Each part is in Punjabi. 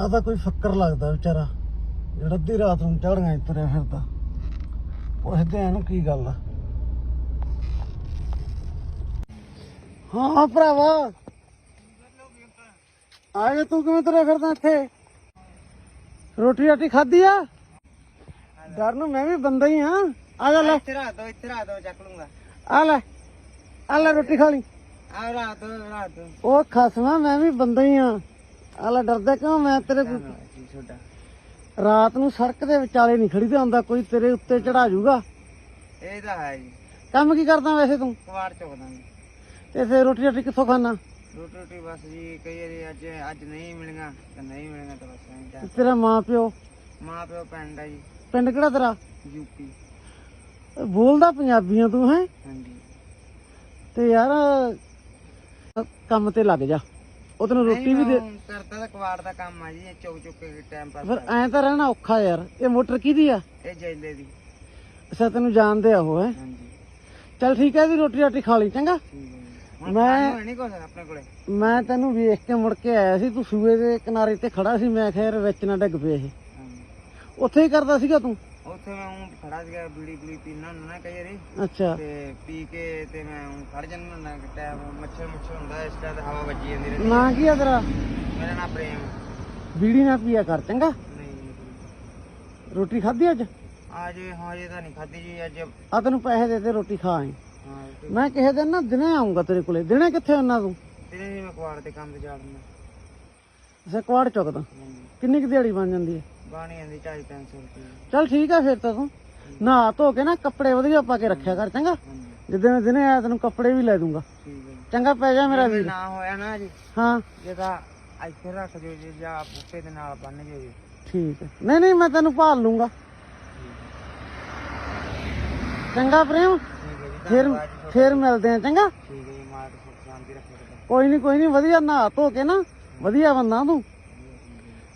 ਆ ਤਾਂ ਕੋਈ ਫੱਕਰ ਲੱਗਦਾ ਵਿਚਾਰਾ। ਜਿਹੜਾ ਅੱਧੀ ਰਾਤ ਨੂੰ ਚੜ੍ਹਗਾ ਤੁਰਿਆ ਫਿਰਦਾ। ਪੁੱਛਦੇ ਆ ਇਹਨੂੰ ਕੀ ਗੱਲ ਆ। ਹਾਂ ਭਰਾਵਾ। ਆ ਗਿਆ ਤੂੰ ਕਿਵੇਂ ਤੁਰਿਆ ਫਿਰਦਾ ਇੱਥੇ? ਰੋਟੀ ਰਾਟੀ ਖਾਧੀ ਆ? ਡਰ ਨੂੰ ਮੈਂ ਵੀ ਬੰਦਾ ਹੀ ਆ। ਆ ਜਾ ਲੈ। ਇੱਥੇ ਰਾਤ ਦੋ ਇੱਥੇ ਰਾਤ ਦੋ ਚੱਕ ਲੂੰਗਾ। ਆ ਲੈ। ਆ ਲੈ ਰੋਟੀ ਖਾ ਲਈ। ਆ ਰਾਤ ਦੋ ਰਾਤ ਦੋ। ਉਹ ਖਸਮਾ ਮੈਂ ਵੀ ਬੰਦਾ ਹੀ ਆ। ਆ ਲੈ ਡਰਦਾ ਕਿਉਂ? ਮੈਂ ਤੇਰੇ ਕੋਲ ਛੋਟਾ। ਰਾਤ ਨੂੰ ਸੜਕ ਦੇ ਵਿਚਾਲੇ ਨਹੀਂ ਖੜੀਦਾ ਹੁੰਦਾ ਕੋਈ ਤੇਰੇ ਉੱਤੇ ਚੜਾ ਜਾਊਗਾ। ਇਹ ਤਾਂ ਹੈ ਜੀ। ਕੰਮ ਕੀ ਕਰਦਾ ਵੈਸੇ ਤੂੰ? ਕਵਾੜ ਚੁੱਕਦਾ ਜੀ। ਤੇ ਫੇਰ ਰੋਟੀ ਰਾਟੀ ਕਿੱਥੋਂ ਖਾਣਾ ਰੋਟੀ ਰੋਟੀ ਬਸ ਜੀ ਕਈ ਵਾਰੀ ਅੱਜ ਅੱਜ ਨਹੀਂ ਮਿਲਣਾ ਤਾਂ ਨਹੀਂ ਮਿਲਣਾ ਤਾਂ ਬਸ ਐਂ ਜਾ। ਤੇਰਾ ਮਾਂ ਪਿਓ ਮਾਂ ਪਿਓ ਪਿੰਡ ਆ ਜੀ। ਪਿੰਡ ਕਿਹੜਾ ਤੇਰਾ? ਯੂਪੀ। ਬੋਲਦਾ ਪੰਜਾਬੀਆਂ ਤੂੰ ਹੈ? ਹਾਂਜੀ। ਤੇ ਯਾਰ ਕੰਮ ਤੇ ਲੱਗ ਜਾ। ਉਹ ਤੈਨੂੰ ਰੋਟੀ ਵੀ ਦੇ ਕਰਦਾ ਤਾਂ ਕਵਾੜ ਦਾ ਕੰਮ ਆ ਜੀ ਇਹ ਚੁੱਕ ਚੁੱਕ ਕੇ ਟਾਈਮ ਪਾਸ ਫਿਰ ਐਂ ਤਾਂ ਰਹਿਣਾ ਔਖਾ ਯਾਰ। ਇਹ ਮੋਟਰ ਕਿਹਦੀ ਆ? ਇਹ ਜੈਲੇ ਦੀ। ਅੱਛਾ ਤੈਨੂੰ ਜਾਣਦੇ ਆ ਉਹ ਹੈ? ਹਾਂਜੀ। ਚੱਲ ਠੀਕ ਹੈ ਜੀ ਰੋਟੀ ਰਾਟੀ ਖਾ ਲਈ ਚੰਗਾ? ਮੈਂ- ਮੈਂ ਨਹੀਂ ਕੁਛ ਆਪਣੇ ਕੋਲੇ? ਮੈਂ ਤੈਨੂੰ ਵੇਖ ਕੇ ਮੁੜ ਕੇ ਆਇਆ ਸੀ ਤੂੰ ਸੂਏ ਦੇ ਕਿਨਾਰੇ ਤੇ ਖੜਾ ਸੀ ਮੈਂ ਖੈਰ ਵਿੱਚ ਨਾ ਡਿੱਗ ਪਏ ਇਹ। ਉੱਥੇ ਹੀ ਕਰਦਾ ਸੀਗਾ ਤੂੰ? ਉੱਥੇ ਮੈਂ ਊਂ ਖੜਾ ਸੀਗਾ ਬੀੜੀ ਬੀੜੀ ਪੀਣਾ ਹੁੰਦਾ ਨਾ ਕਈ ਵਾਰੀ। ਅੱਛਾ। ਤੇ ਪੀ ਕੇ ਤੇ ਮੈਂ ਊਂ ਖੜ ਜਾਂਦਾ ਹੁੰਦਾ ਟਾਈਮ ਮੱਛਰ ਮੁੱਛਰ ਹੁੰਦਾ ਇਸ ਤਰ੍ਹਾਂ ਤੇ ਹਵਾ ਵੱਜੀ ਜਾਂਦੀ ਰਹਿੰਦੀ ਨਾਂ ਕੀ ਆ ਤੇਰਾ? ਮੇਰਾ ਨਾਮ ਪ੍ਰੇਮ। ਬੀੜੀ ਨਾ ਪੀਆ ਕਰ ਚੰਗਾ? ਨਹੀਂ ਰੋਟੀ ਖਾਧੀ ਅੱਜ? ਅੱਜ ਹਾਂ ਜੇ ਤਾਂ ਨਹੀਂ ਖਾਧੀ ਜੀ ਅੱਜ। ਆ ਤੈਨੂੰ ਪੈਸੇ ਦੇ ਦੇ ਰੋਟੀ ਖਾ ਆਈ। ਹਾਂ ਤੇ ਮੈਂ ਕਿਸੇ ਦਿਨ ਨਾ ਦਿਨੇ ਆਉਂਗਾ ਤੇਰੇ ਕੋਲੇ। ਦਿਨੇ ਕਿੱਥੇ ਹੁੰਨਾ ਤੂੰ? ਦਿਨੇ ਨਹੀਂ ਮੈਂ ਕੁਆੜ ਦੇ ਕੰਮ ਤੇ ਜਾ ਦਿੰਦਾ ਅੱਛਾ ਕੁਆੜ ਚੁੱਕਦਾ ਕਿੰਨੀ ਕੁ ਦਿਹਾੜੀ ਬਣ ਜਾਂਦੀ ਹੈ? ਬਾਣੀ ਆਂਦੀ 250 300 ਰੁਪਏ। ਚੱਲ ਠੀਕ ਆ ਫਿਰ ਤਾਂ ਤੂੰ। ਨਹਾ ਧੋ ਕੇ ਨਾ ਕੱਪੜੇ ਵਧੀਆ ਪਾ ਕੇ ਰੱਖਿਆ ਕਰ ਚੰਗਾ? ਜਿੱਦਣ ਮੈਂ ਦਿਨੇ ਆਇਆ ਤੈਨੂੰ ਕੱਪੜੇ ਵੀ ਲੈ ਦੂੰਗਾ। ਚੰਗਾ ਪੈ ਜਾ ਮੇਰਾ ਵੀਰ। ਨਾ ਹੋਇਆ ਨਾ ਜੀ ਹਾਂ। ਜੇ ਤਾਂ ਇੱਥੇ ਰੱਖ ਦਿਓ ਜੀ ਜਾਂ ਬੁੱਕੇ ਦੇ ਨਾਲ ਬੰਨ ਦਿਓ ਜੀ। ਠੀਕ ਹੈ ਨਹੀਂ ਨਹੀਂ ਮੈਂ ਤੈਨੂੰ ਭਾਲ ਲੂੰਗਾ। ਚੰਗਾ ਪ੍ਰੇਮ? ਫਿਰ ਫਿਰ ਮਿਲਦੇ ਆ ਚੰਗਾ? ਠੀਕ ਹੈ ਜੀ ਮਾਰ ਕੋਈ ਨਹੀਂ ਕੋਈ ਨਹੀਂ ਵਧੀਆ ਨਹਾ ਧੋ ਕੇ ਨਾ ਵਧੀਆ ਬੰਦਾ ਤੂੰ।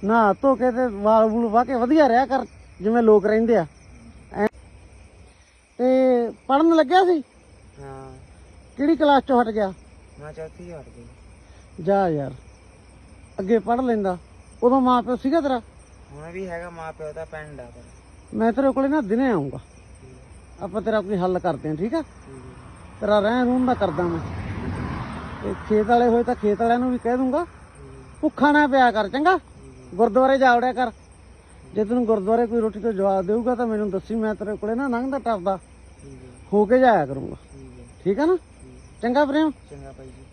ਨਹਾ ਧੋ ਕੇ ਤੇ ਵਾਲ ਵੂਲ ਵਾਹ ਕੇ ਵਧੀਆ ਰਿਹਾ ਕਰ ਜਿਵੇਂ ਲੋਕ ਰਹਿੰਦੇ ਆ। ਐਂ। ਤੇ ਪੜਨ ਲੱਗਿਆ ਸੀ? ਹਾਂ। ਕਿਹੜੀ ਕਲਾਸ ਚੋਂ ਹਟ ਗਿਆ? ਮੈਂ ਚੌਥੀ ਹਟ ਗਈ ਜਾ ਯਾਰ ਅੱਗੇ ਪੜ ਲੈਂਦਾ। ਉਦੋਂ ਮਾਂ ਪਿਓ ਸੀਗਾ ਤੇਰਾ? ਹੁਣ ਵੀ ਹੈਗਾ ਮਾਂ ਪਿਓ ਦਾ ਪਿੰਡ ਆ ਪਰ ਮੈਂ ਤੇਰੇ ਕੋਲੇ ਨਾ ਦਿਨੇ ਆਉਂਗਾ ਆਪਾਂ ਤੇਰਾ ਕੋਈ ਹੱਲ ਕਰਦੇ ਹਾਂ ਠੀਕ ਆ? ਤੇਰਾ ਰਹਿਣ ਰੂਣ ਦਾ ਕਰਦਾ ਮੈਂ। ਤੇ ਖੇਤ ਵਾਲੇ ਹੋਏ ਤਾਂ ਖੇਤ ਵਾਲਿਆਂ ਨੂੰ ਵੀ ਕਹਿ ਦੂੰਗਾ। ਭੁੱਖਾ ਨਾ ਪਿਆ ਕਰ ਚੰਗਾ? ਗੁਰਦੁਆਰੇ ਜਾ ਵੜਿਆ ਕਰ। ਜੇ ਤੈਨੂੰ ਗੁਰਦੁਆਰੇ ਕੋਈ ਰੋਟੀ ਤੋਂ ਜਵਾਬ ਦੇਊਗਾ ਤਾਂ ਮੈਨੂੰ ਦੱਸੀ ਮੈਂ ਤੇਰੇ ਕੋਲੇ ਨਾ ਲੰਘਦਾ ਟੱਪਦਾ ਹੈ। ਕੇ ਜਾਇਆ ਕਰੂੰਗਾ। ਠੀਕ ਹੈ। ਨਾ? ਚੰਗਾ ਪ੍ਰੇਮ ਚੰਗਾ ਭਾਈ ਜੀ।